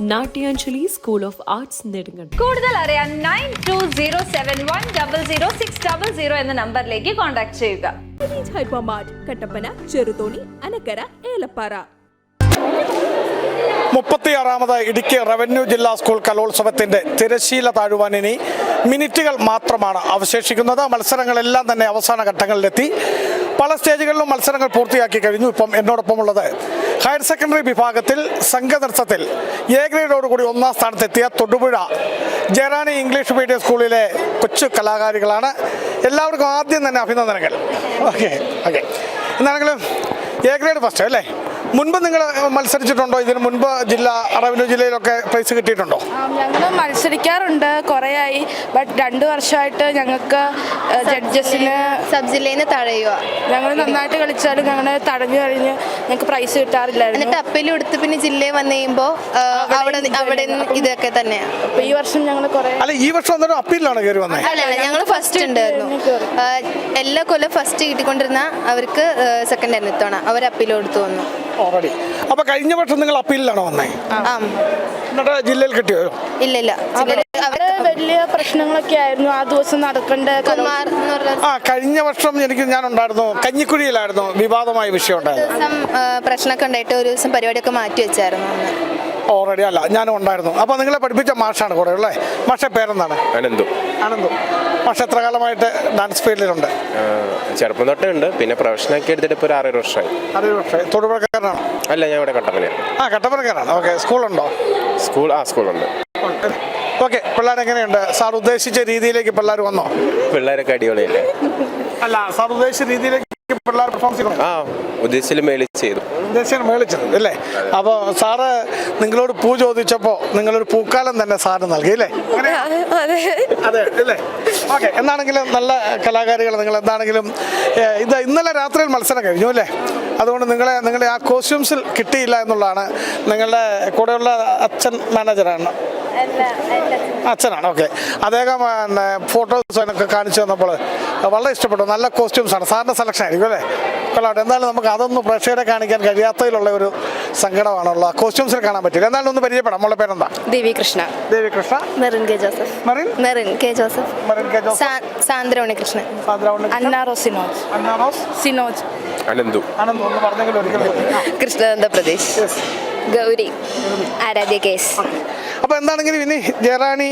Natyanjali school of arts നെടുങ്ങൾ കൂടുതൽ അറിയാൻ nine two zero seven one double zero six double zero എന്ന നമ്പറിലേക്ക് കോൺടാക്ട് ചെയ്യുക. കട്ടപ്പന ചെറുതോണി അനക്കര ഏലപ്പാറ മുപ്പത്തിയാറാമത് ഇടുക്കി റവന്യൂ ജില്ലാ സ്കൂൾ കലോത്സവത്തിന്റെ തിരശീല താഴുവാൻ ഇനി മിനിറ്റുകൾ മാത്രമാണ് അവശേഷിക്കുന്നത്. മത്സരങ്ങളെല്ലാം തന്നെ അവസാന ഘട്ടങ്ങളിലെത്തി. പല സ്റ്റേജുകളിലും മത്സരങ്ങൾ പൂർത്തിയാക്കി കഴിഞ്ഞു. ഇപ്പം എന്നോടൊപ്പമുള്ളത് ഹയർ സെക്കൻഡറി വിഭാഗത്തിൽ സംഘനൃത്തത്തിൽ എ ഗ്രേഡോടുകൂടി ഒന്നാം സ്ഥാനത്തെത്തിയ തൊടുപുഴ. ജയറാണി ഇംഗ്ലീഷ് മീഡിയം സ്കൂളിലെ കൊച്ചു കലാകാരികളാണ്. എല്ലാവർക്കും ആദ്യം തന്നെ അഭിനന്ദനങ്ങൾ. Okay okay. എന്നാണെങ്കിലും A grade first അല്ലേ? മുൻപ് നിങ്ങൾ മത്സരിച്ചിട്ടുണ്ടോ? ഇതിന് മുൻപ് ജില്ല റവന്യൂ ജില്ലയിലൊക്കെ പ്രൈസ് കിട്ടിയിട്ടുണ്ടോ? ഞങ്ങൾ മത്സരിക്കാറുണ്ട് കുറേയായി. ബട്ട് രണ്ട് വർഷമായിട്ട് ഞങ്ങൾക്ക് ജഡ്ജസിന് സബ് ജില്ലയിൽ നിന്ന് തഴയുക ഞങ്ങൾ നന്നായിട്ട് കളിച്ചാലും ഞങ്ങൾ തടഞ്ഞു കഴിഞ്ഞ് ഞങ്ങൾക്ക് പ്രൈസ് കിട്ടാറില്ലായിരുന്നു. എന്നിട്ട് അപ്പീൽ എടുത്ത് പിന്നെ ജില്ലയിൽ വന്നു കഴിയുമ്പോൾ അവിടെ അവിടെ ഇതൊക്കെ തന്നെയാണ് അപ്പോൾ ഈ വർഷം ഞങ്ങൾ കുറേ അല്ല ഈ വർഷം അന്നേരം കയറി വന്നത് അല്ല അല്ല ഞങ്ങൾ ഫസ്റ്റ് ഉണ്ടായിരുന്നു. എല്ലാ കൊല്ലം ഫസ്റ്റ് കിട്ടിക്കൊണ്ടിരുന്ന അവർക്ക് സെക്കൻഡ് ആയിരുന്നു ഇത്തവണ. അവർ അപ്പീൽ കൊടുത്തു വന്നു. ഓൾറെഡി അപ്പൊ കഴിഞ്ഞ വർഷം നിങ്ങൾ അപ്പീലിലാണോ വന്നേ? എന്നിട്ട് ജില്ലയിൽ കിട്ടിയോ? ഇല്ല ഇല്ല ജില്ലയിൽ അവർ അവിടെ വലിയ പ്രശ്നങ്ങളൊക്കെ ആയിരുന്നു. ആ ദിവസം നടക്കേണ്ട കുമാർ എന്ന് പറഞ്ഞ ആ കഴിഞ്ഞ വർഷം എനിക്ക് ഞാൻ ഉണ്ടായിരുന്നു കഞ്ഞിക്കുഴിയിലായിരുന്നു. വിവാദമായ വിഷയം ഉണ്ടായിരുന്നു. പ്രശ്നമൊക്കെ ഉണ്ടായിട്ട് ഒരു ദിവസം പരിപാടിയൊക്കെ മാറ്റി വെച്ചായിരുന്നു ഓൾറെഡി അല്ല ഞാനും ഉണ്ടായിരുന്നു. അപ്പൊ നിങ്ങളെ പഠിപ്പിച്ച മാഷാണ് കൂടെ ഉള്ളത് മാഷ പേരെന്താണ്? അനന്തു. ആനന്ദു മാഷ എത്ര കാലമായിട്ട് ഡാൻസ് ഫീൽഡിലുണ്ട് ചെറുപ്പം തൊട്ടേ ഉണ്ട്. പിന്നെ പ്രൊഫഷനൊക്കെ എടുത്തിട്ട് ഇപ്പോൾ ഒരു ആറേഴ് വർഷമായി. അറിയ പക്ഷേ തൊടുപുഴക്കാരനാണ്? അല്ല ഞാൻ ഇവിടെ കട്ടപ്പനയാണ് ആ കട്ടപ്പനക്കാരാണ് ഓക്കെ സ്കൂളുണ്ടോ? സ്കൂൾ ആ സ്കൂളുണ്ട്. ഓക്കെ പിള്ളേർ എങ്ങനെയുണ്ട്? സാർ ഉദ്ദേശിച്ച രീതിയിലേക്ക് പിള്ളേർ വന്നോ? പിള്ളേരൊക്കെ അടിപൊളിയല്ലേ? അല്ല സാർ ഉദ്ദേശിച്ച രീതിയിലേക്ക് പിള്ളേർ പെർഫോം ചെയ്യണോ ആ ഉദ്ദേശിച്ചാലും മേളിൽ ചെയ്തു. ഉദ്ദേശിച്ചാണ് മേളിച്ചത് അല്ലേ? അപ്പോൾ സാറ് നിങ്ങളോട് പൂ ചോദിച്ചപ്പോൾ നിങ്ങളൊരു പൂക്കാലം തന്നെ സാറിന് നൽകി അല്ലേ? അതെ അല്ലേ? ഓക്കെ എന്നാണെങ്കിലും നല്ല കലാകാരികൾ നിങ്ങൾ എന്താണെങ്കിലും ഇത് ഇന്നലെ രാത്രിയിൽ മത്സരം കഴിഞ്ഞു അല്ലേ? അതുകൊണ്ട് നിങ്ങളെ നിങ്ങളെ ആ കോസ്റ്റ്യൂംസിൽ കിട്ടിയില്ല എന്നുള്ളതാണ് നിങ്ങളുടെ കൂടെയുള്ള അച്ഛൻ മാനേജറാണ് അച്ഛനാണ് ഓക്കെ. അദ്ദേഹം ഫോട്ടോസ് ഒക്കെ കാണിച്ചു തന്നപ്പോൾ വളരെ ഇഷ്ടപ്പെട്ടു. നല്ല കോസ്റ്റ്യൂംസ് ആണ് സാറിന്റെ സെലക്ഷൻ ആയിരിക്കും അല്ലേ? കൊള്ളാട്ടെ എന്തായാലും നമുക്ക് അതൊന്നും പ്രേക്ഷകരെ കാണിക്കാൻ കഴിയാത്തതിലുള്ള ഒരു സങ്കടമാണുള്ള കോസ്റ്റ്യൂംസിൽ കാണാൻ പറ്റില്ല. എന്തായാലും ഒന്ന് പരിചയപ്പെടാം. മോളെ പേരെന്താ? Devi Krishna. Devi Krishna Merin K Joseph. Krishna Merin K Joseph. Marin K Jose സാ- സാന്ദ്ര ഉണ്ണികൃഷ്ണൻ സാന്ദ്രാവുണ്ട് അന്നാറോ സിനോജ്. അന്നാറോസ് സിനോജ്. അനന്തു. ആണെന്ന് ഒന്ന് പറഞ്ഞെങ്കിലും ഒരിക്കലും കൃഷ്ണനന്ദ പ്രദേശ് ഗൗരി ആരാധ്യ കേസ്. അപ്പോൾ എന്താണെങ്കിലും ഇനി ജയറാണി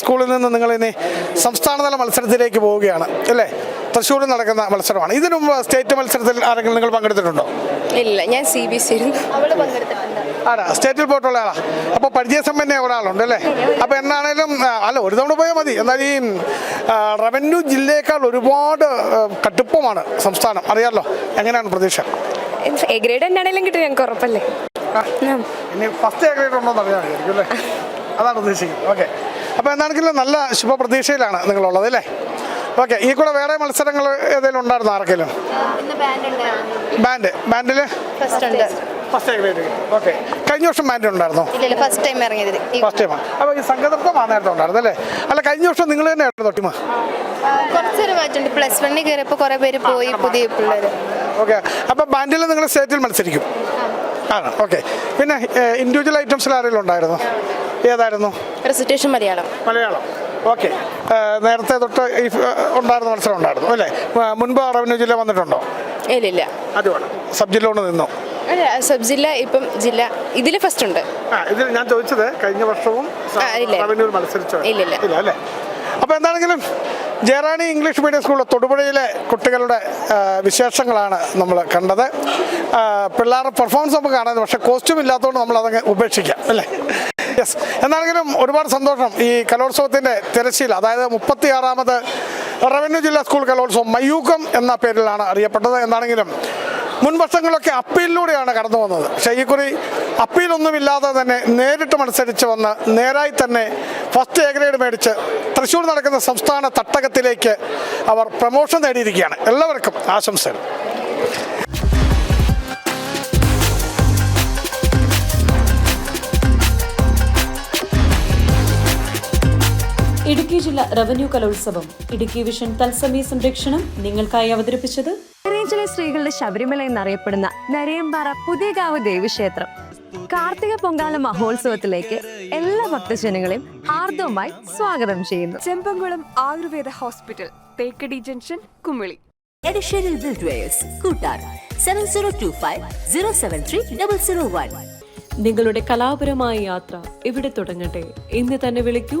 സ്കൂളിൽ നിന്ന് നിങ്ങൾ ഇനി സംസ്ഥാനതല മത്സരത്തിലേക്ക് പോവുകയാണ് അല്ലേ? തൃശ്ശൂരിൽ നടക്കുന്ന മത്സരമാണ്. ഇതിനു മുമ്പ് സ്റ്റേറ്റ് മത്സരത്തിൽ ആരെങ്കിലും നിങ്ങൾ പങ്കെടുത്തിട്ടുണ്ടോ? ഇല്ല ഞാൻ സി ബി സി ആടാ സ്റ്റേറ്റിൽ പോയിട്ടുള്ള ആളാ. അപ്പോൾ പരിചയസമ്പന്ന ഒരാളുണ്ട് അല്ലേ? അപ്പോൾ എന്നാണേലും അല്ല ഒരു തവണ പോയാൽ മതി. എന്നാൽ ഈ റവന്യൂ ജില്ലയേക്കാൾ ഒരുപാട് കട്ടുപ്പമാണ് കടുപ്പമാണ് സംസ്ഥാനം. അറിയാമല്ലോ എങ്ങനെയാണ് പ്രതീക്ഷ? എ ഗ്രേഡ് എന്നാണെങ്കിലും കിട്ടും ഞങ്ങൾക്ക് ഉറപ്പല്ലേ? ഇനി ഫസ്റ്റ് ഉണ്ടോ എന്ന് അറിയാൻ വിചാരിക്കും അല്ലേ? അതാണ് ഉദ്ദേശിക്കുന്നത്. ഓക്കെ അപ്പോൾ എന്താണെങ്കിലും നല്ല ശുഭപ്രതീക്ഷയിലാണ് നിങ്ങളുള്ളത് അല്ലേ? ഓക്കെ ഈ കൂടെ വേറെ മത്സരങ്ങൾ ഏതെങ്കിലും ഉണ്ടായിരുന്നു ആർക്കെങ്കിലും? ഇന്ന് ബാൻഡ് ഉണ്ടായിരുന്നു ബാൻഡ് ബാൻഡിൽ ഫസ്റ്റ് ഉണ്ട് ഫസ്റ്റ് ഗ്രേഡ് ഓക്കെ കഴിഞ്ഞ വർഷം ബാൻഡ് ഉണ്ടായിരുന്നോ? ഇല്ല ഫസ്റ്റ് ടൈം ഇറങ്ങിയത്. ഈ- ഫസ്റ്റ് ടൈമാണ് അപ്പോൾ ഈ സംഘനൃത്തമാണ് നേരത്തെ ഉണ്ടായിരുന്നത് അല്ലേ? അല്ല കഴിഞ്ഞ വർഷം നിങ്ങൾ തന്നെയായിരുന്നു ടീം ആ, കുറച്ചൊരു മാറ്റമുണ്ട് പ്ലസ് വണ്ണിൽ കയറിയപ്പോൾ കുറേ പേര് പോയി പുതിയ പിള്ളേർ ഓക്കെ അപ്പോൾ ബാൻഡിൽ നിങ്ങൾ സ്റ്റേറ്റിൽ മത്സരിക്കും. ആണ് ഓക്കെ പിന്നെ ഇൻഡിവിജ്വൽ ഐറ്റംസിൽ ആരെങ്കിലും ഉണ്ടായിരുന്നു? ഏതായിരുന്നു? റെസിറ്റേഷൻ മലയാളം. മലയാളം. ഓക്കെ നേരത്തെ തൊട്ട് ഈ ഉണ്ടായിരുന്ന മത്സരം ഉണ്ടായിരുന്നു അല്ലേ? മുൻപ് റവന്യൂ ജില്ല വന്നിട്ടുണ്ടോ? ഇല്ല അതുമാണ് സബ് ജില്ല കൊണ്ട് നിന്നു? അല്ല സബ് ജില്ല ഇപ്പം ജില്ല ഇതിൽ ഫസ്റ്റ് ഉണ്ട്. ആ ഇതിൽ ഞാൻ ചോദിച്ചത് കഴിഞ്ഞ വർഷവും ഇല്ല. റവന്യൂവിൽ മത്സരിച്ചോ ഇല്ലില്ല. ഇല്ല. അല്ലേ? അപ്പോൾ എന്താണെങ്കിലും ജയറാണി ഇംഗ്ലീഷ് മീഡിയം സ്കൂൾ തൊടുപുഴയിലെ കുട്ടികളുടെ വിശേഷങ്ങളാണ് നമ്മൾ കണ്ടത്. പിള്ളേരുടെ പെർഫോമൻസ് നമുക്ക് കാണാൻ പക്ഷേ കോസ്റ്റ്യൂം ഇല്ലാത്തതുകൊണ്ട് നമ്മൾ അതങ്ങ് ഉപേക്ഷിക്കാം അല്ലേ? യെസ് എന്നാണെങ്കിലും ഒരുപാട് സന്തോഷം ഈ കലോത്സവത്തിന്റെ തിരശ്ശീല. അതായത് മുപ്പത്തിയാറാമത് റവന്യൂ ജില്ലാ സ്കൂൾ കലോത്സവം മയൂക്കം എന്ന പേരിലാണ് അറിയപ്പെട്ടത്. എന്നാണെങ്കിലും മുൻ വർഷങ്ങളൊക്കെ അപ്പീലിലൂടെയാണ് കടന്നു വന്നത്. പക്ഷേ ഈ കുറി അപ്പീലൊന്നുമില്ലാതെ തന്നെ നേരിട്ട് മത്സരിച്ച് വന്ന് നേരായി തന്നെ ഫസ്റ്റ് എ ഗ്രേഡ് മേടിച്ച് തൃശ്ശൂർ നടക്കുന്ന സംസ്ഥാന തട്ടകത്തിലേക്ക് അവർ പ്രമോഷൻ നേടിയിരിക്കുകയാണ്. എല്ലാവർക്കും ആശംസകൾ. ഇടുക്കി ജില്ല റവന്യൂ കലോത്സവം. ഇടുക്കി വിഷൻ തത്സമയ സംരക്ഷണം നിങ്ങൾക്കായി അവതരിപ്പിച്ചത് ഹൈറേഞ്ചിലെ സ്ത്രീകളുടെ ശബരിമല എന്നറിയപ്പെടുന്ന നരയമ്പാറ പുതിയകാവ് ദേവീക്ഷേത്രം. കാർത്തിക പൊങ്കാല മഹോത്സവത്തിലേക്ക് എല്ലാ ഭക്തജനങ്ങളെയും ഹാർദവുമായി സ്വാഗതം ചെയ്യുന്നു. Chembamkulam Ayurveda hospital Thekkady junction Kumily. Additional buildwares Koottar seven zero two five zero seven three double zero one നിങ്ങളുടെ കലാപരമായ യാത്ര ഇവിടെ തുടങ്ങട്ടെ. ഇന്ന് തന്നെ വിളിക്കൂ